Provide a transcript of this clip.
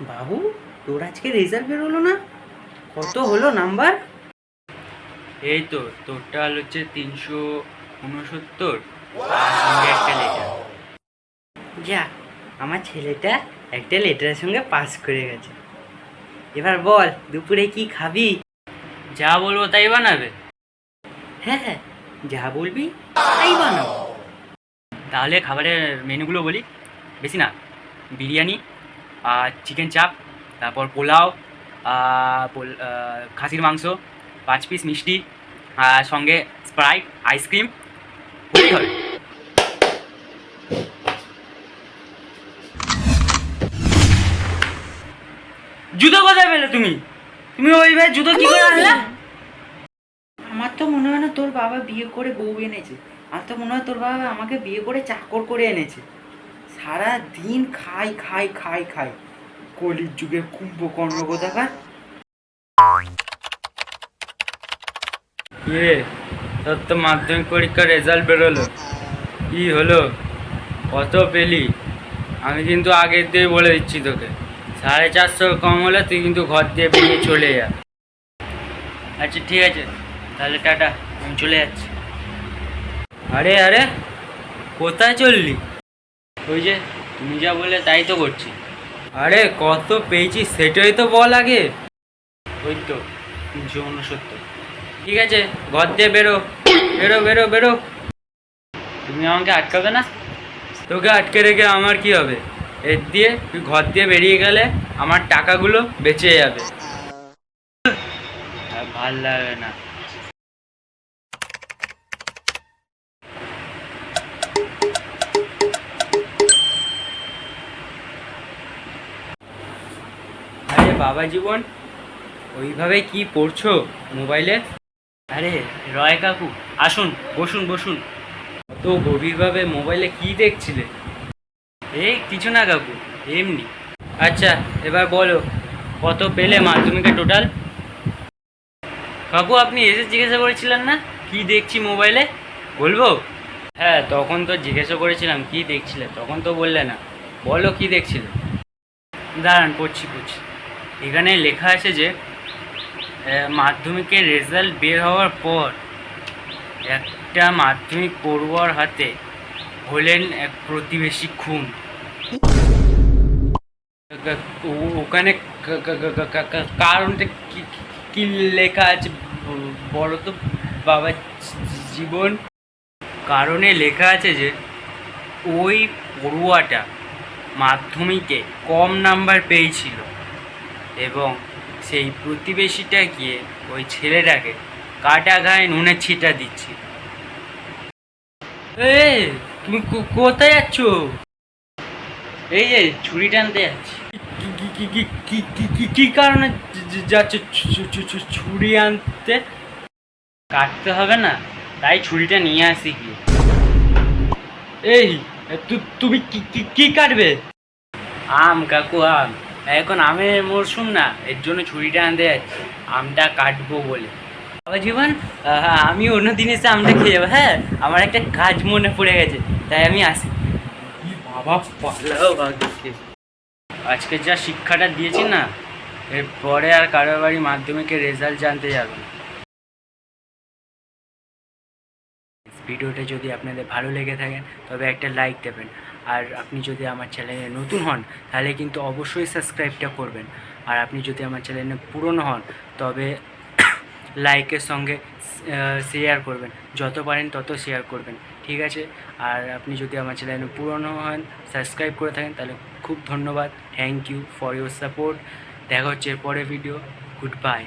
বাবু তোর আজকে রেজাল্ট বেরোলো না? কত হলো নাম্বার এই তো টোটাল হচ্ছে তিনশো উনসত্তর। একটা লেটার যা আমার ছেলেটা একটা লেটারের সঙ্গে পাস করে গেছে। এবার বল দুপুরে কি খাবি? যা বলব তাই বানাবে। হ্যাঁ হ্যাঁ যা বলবি তাই বানাবো। তাহলে খাবারের মেনুগুলো বলি। বেশি না বিরিয়ানি চিকেন চাপ তারপর পোলাও খাসির মাংস, পাঁচ পিস মিষ্টি সঙ্গে স্প্রাইট আইসক্রিম হবে জুতো কোথায় পেলে তুমি? তুমি ওইভাবে জুতো কি করে আনলা? আমার তো মনে হয় না তোর বাবা বিয়ে করে বউ এনেছে। আর তো মনে হয় তোর বাবা আমাকে বিয়ে করে চাকর করে এনেছে। সারা দিন খাই খাই খাই খাই। কলির যুগে কুম্ভকর্ণ কোথাকার? ইয়ে তোর তো মাধ্যমিক পরীক্ষার রেজাল্ট বেরোলো। কি হলো? কত পেলি? আমি কিন্তু আগের দিয়ে বলে দিচ্ছি তোকে। সাড়ে চারশো কম হলে তুই কিন্তু ঘর দিয়ে বেরিয়ে চলে যা। আচ্ছা ঠিক আছে। তাহলে টাটা, আমি চলে যাচ্ছি। আরে আরে, কোথায় চললি? ওই যে তুমি যা বলে তাই তো করছি। আরে কত পেয়েছি সেটাই তো বল আগে। ওই তো তিনশো উনসত্তর। ঠিক আছে ঘর দিয়ে বেরো। বেরো বেরো বেরো। তুমি আমাকে আটকাবে না? তোকে আটকে রেখে আমার কি হবে? এর দিয়ে তুই ঘর দিয়ে বেরিয়ে গেলে আমার টাকাগুলো বেঁচে যাবে। ভালো লাগে না। বাবা জীবন ওইভাবে কি পড়ছো মোবাইলে? আরে রয় কাকু আসুন বসুন বসুন। তো গভীরভাবে মোবাইলে কি দেখছিলে? এই কিছু না কাকু এমনি। আচ্ছা এবার বলো কত পেলে মাধ্যমিকে টোটাল? কাকু আপনি এসে জিজ্ঞাসা করেছিলেন না? কি দেখছি মোবাইলে? বলব? হ্যাঁ তখন তো জিজ্ঞাসা করেছিলাম কি দেখছিলে? তখন তো বললে না। বলো কি দেখছিলে? দাঁড়ান পড়ছি পড়ছি। এখানে লেখা আছে যে মাধ্যমিকের রেজাল্ট বের হওয়ার পর একটা মাধ্যমিক পড়ুয়ার হাতে হলেন এক প্রতিবেশী খুন। ওখানে কারণটা কি লেখা আছে বলো তো, বাবা জী- জীবন? কারণে লেখা আছে যে, ওই পড়ুয়াটা মাধ্যমিকে কম নাম্বার পেয়েছিল। এবং সেই প্রতিবেশীটা গিয়ে ওই ছেলেটাকে কাটা গায়ে নুনের ছিটা দিচ্ছে। এ তুমি কোথায় যাচ্ছ? এই যে ছুরি টানতে যাচ্ছি। কি- কি- কি- কি- কি- কি- কি- কি কারণে যাচ্ছ ছুরি আনতে? কাটতে হবে না তাই ছুরিটা নিয়ে আসি কি এই তুমি কি কাটবে? আম কাকু আম। এখন আমের মরশুম না এর জন্য ছুরিটা আনতে যাচ্ছি। আমটা কাটবো বলে। বাবা জীবন আমি অন্য দিন এসে আমটা খেয়ে যাব। হ্যাঁ আমার একটা কাজ মনে পড়ে গেছে তাই আমি আসি। বাবা পালাও আজকে আজকে যা শিক্ষাটা দিয়েছি না এরপরে আর কারোর বাড়ি মাধ্যমিকের রেজাল্ট জানতে যাবে না। ভিডিওটা যদি আপনাদের ভালো লেগে থাকেন তবে একটা লাইক দেবেন। আর আপনি যদি আমার চ্যানেলে নতুন হন, তাহলে কিন্তু অবশ্যই সাবস্ক্রাইবটা করবেন। আর আপনি যদি আমার চ্যানেলে পুরনো হন, তবে লাইকের সঙ্গে শেয়ার করবেন। যত পারেন তত শেয়ার করবেন, ঠিক আছে? আর আপনি যদি আমার চ্যানেলে পুরনো হন, সাবস্ক্রাইব করে থাকেন, তাহলে খুব ধন্যবাদ। Thank you for your support দেখা হচ্ছে পরে ভিডিও গুড বাই